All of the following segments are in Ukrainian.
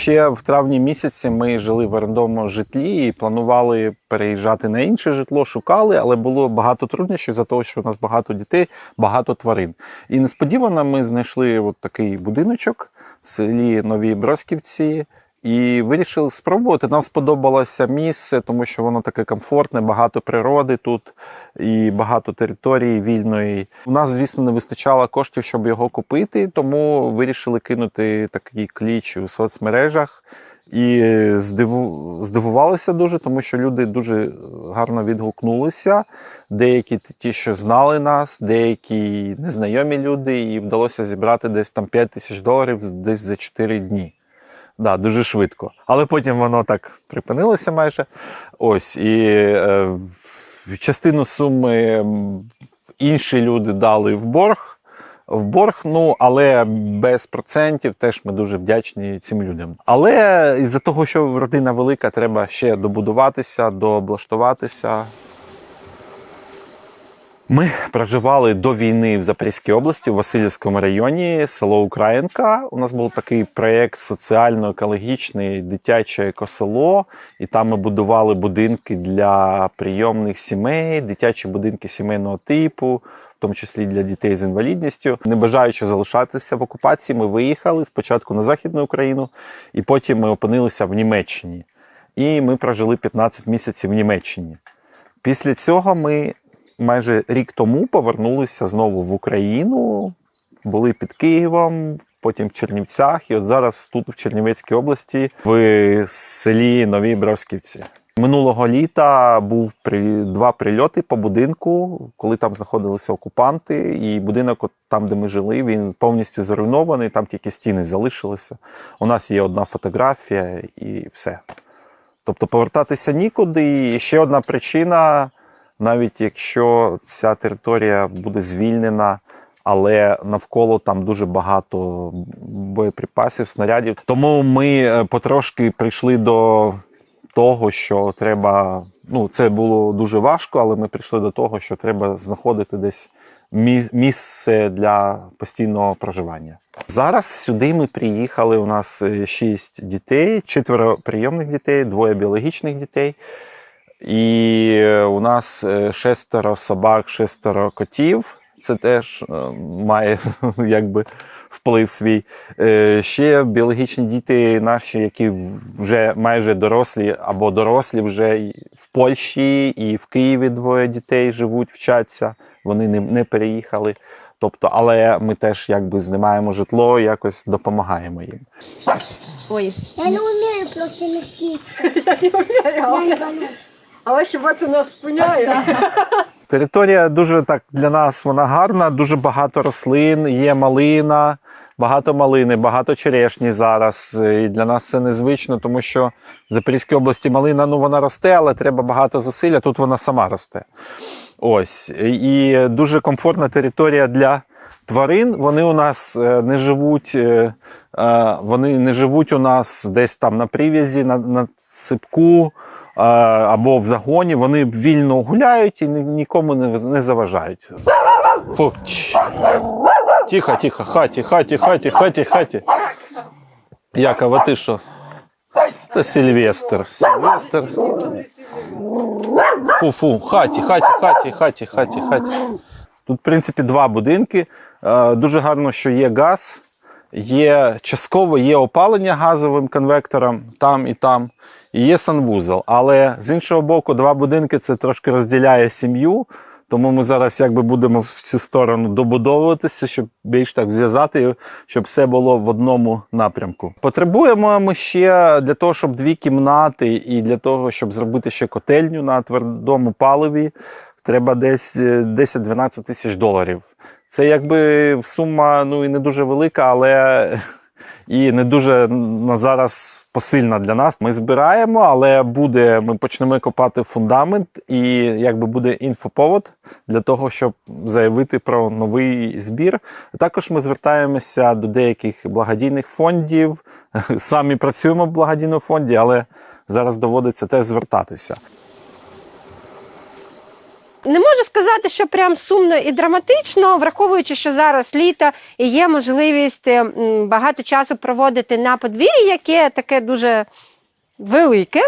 Ще в травні місяці ми жили в орендовому житлі і планували переїжджати на інше житло, шукали, але було багато труднощів за того, що у нас багато дітей, багато тварин. І несподівано ми знайшли от такий будиночок в селі Нові Бросківці. І вирішили спробувати. Нам сподобалося місце, тому що воно таке комфортне, багато природи тут і багато території вільної. У нас, звісно, не вистачало коштів, щоб його купити, тому вирішили кинути такий кліч у соцмережах. І здиву... здивувалися дуже, тому що люди дуже гарно відгукнулися. Деякі ті, що знали нас, деякі незнайомі люди, і вдалося зібрати десь там 5 тисяч доларів десь за 4 дні. Да, дуже швидко. Але потім воно так припинилося майже. Ось. І е, частину суми інші люди дали в борг. В борг, ну але без процентів теж ми дуже вдячні цим людям. Але із-за того, що родина велика, треба ще добудуватися, дооблаштуватися. Ми проживали до війни в Запорізькій області, в Васильівському районі, село Українка. У нас був такий проєкт соціально-екологічний дитяче екосело, і там ми будували будинки для прийомних сімей, дитячі будинки сімейного типу. В тому числі для дітей з інвалідністю, не бажаючи залишатися в окупації, ми виїхали спочатку на Західну Україну, і потім ми опинилися в Німеччині. І ми прожили 15 місяців в Німеччині. Після цього ми майже рік тому повернулися знову в Україну, були під Києвом, потім в Чернівцях, і от зараз тут, в Чернівецькій області, в селі Нові Бровськівці. Минулого літа був при два прильоти по будинку, коли там знаходилися окупанти, і будинок, от там, де ми жили, він повністю зруйнований, там тільки стіни залишилися. У нас є одна фотографія і все. Тобто повертатися нікуди. І ще одна причина, навіть якщо ця територія буде звільнена, але навколо там дуже багато боєприпасів, снарядів. Тому ми е, потрошки прийшли до того, що треба. Ну, це було дуже важко, але ми прийшли до того, що треба знаходити десь мі- місце для постійного проживання. Зараз сюди ми приїхали. У нас е, шість дітей, четверо прийомних дітей, двоє біологічних дітей. І е, у нас е, шестеро собак, шестеро котів. Це теж е, має якби вплив свій. Ще біологічні діти наші, які вже майже дорослі або дорослі вже в Польщі і в Києві двоє дітей живуть, вчаться. Вони не, не переїхали. Тобто, але ми теж якби знімаємо житло, якось допомагаємо їм. Ой, Я не умею просто містити. Я не вмію. Але хіба це нас спиняє? Територія дуже так для нас вона гарна, дуже багато рослин, є малина, багато малини, багато черешні зараз. І для нас це незвично, тому що в Запорізькій області малина ну вона росте, але треба багато зусиль, а тут вона сама росте. Ось. І дуже комфортна територія для тварин. Вони у нас е, не живуть. е, е, Вони не живуть у нас десь там на прив'язі, на, на ципку е, або в загоні. Вони вільно гуляють і нікому не, заважають. Фу. Тихо, тихо, хаті, хаті, хаті, хаті, хаті. Якова, ти що? Та Сильвестр. Сильвестр. Фу-фу, хаті, хаті, хаті, хаті, хаті, хаті. Тут, в принципі, два будинки. Е, Дуже гарно, що є газ, є частково є опалення газовим конвектором там і там, є санвузол. Але з іншого боку, два будинки це трошки розділяє сім'ю. Тому ми зараз якби будемо в цю сторону добудовуватися, щоб більш так зв'язати, щоб все було в одному напрямку. Потребуємо ми ще для того, щоб дві кімнати, і для того, щоб зробити ще котельню на твердому паливі, треба десь е, 10-12 тисяч доларів. Це якби сума ну і не дуже велика, але і не дуже на зараз посильна для нас. Ми збираємо, але буде, ми почнемо копати фундамент, і якби буде інфоповод для того, щоб заявити про новий збір. Також ми звертаємося до деяких благодійних фондів. Самі працюємо в благодійному фонді, але зараз доводиться теж звертатися. Не можу сказати, що прям сумно і драматично, враховуючи, що зараз літо і є можливість е, багато часу проводити на подвір'ї, яке таке дуже велике.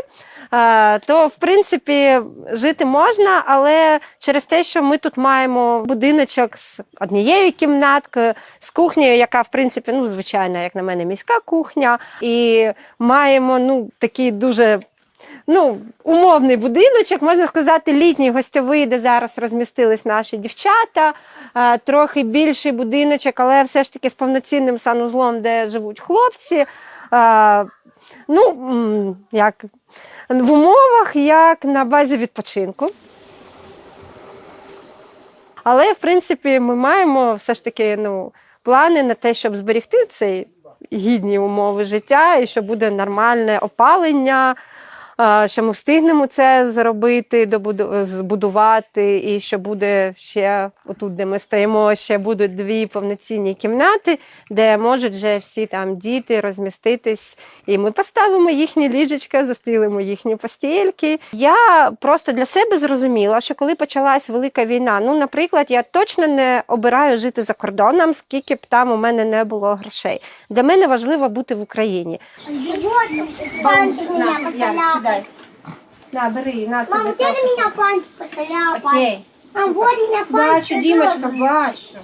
е, То, в принципі, жити можна, але через те, що ми тут маємо будиночок з однією кімнаткою, з кухнею, яка, в принципі, ну, звичайна, як на мене, міська кухня, і маємо ну, такий дуже ну, умовний будиночок, можна сказати, літній гостьовий, де зараз розмістились наші дівчата, е, трохи більший будиночок, але все ж таки з повноцінним санузлом, де живуть хлопці. Е, Ну, як в умовах, як на базі відпочинку. Але, в принципі, ми маємо все ж таки ну, плани на те, щоб зберегти цей гідні умови життя, і що буде нормальне опалення, що ми встигнемо це зробити, добуду- збудувати, і що буде ще отут, де ми стоїмо, ще будуть дві повноцінні кімнати, де можуть вже всі там діти розміститись. І ми поставимо їхні ліжечка, застелимо їхні постільки. Я просто для себе зрозуміла, що коли почалась велика війна, ну, наприклад, я точно не обираю жити за кордоном, скільки б там у мене не було грошей. Для мене важливо бути в Україні. Вот фантик посоляпал. На, бери, на Мам, ти это меня фантик посоляпал. Окей. А вот мене фантик Бачу, Дімочка, бачу.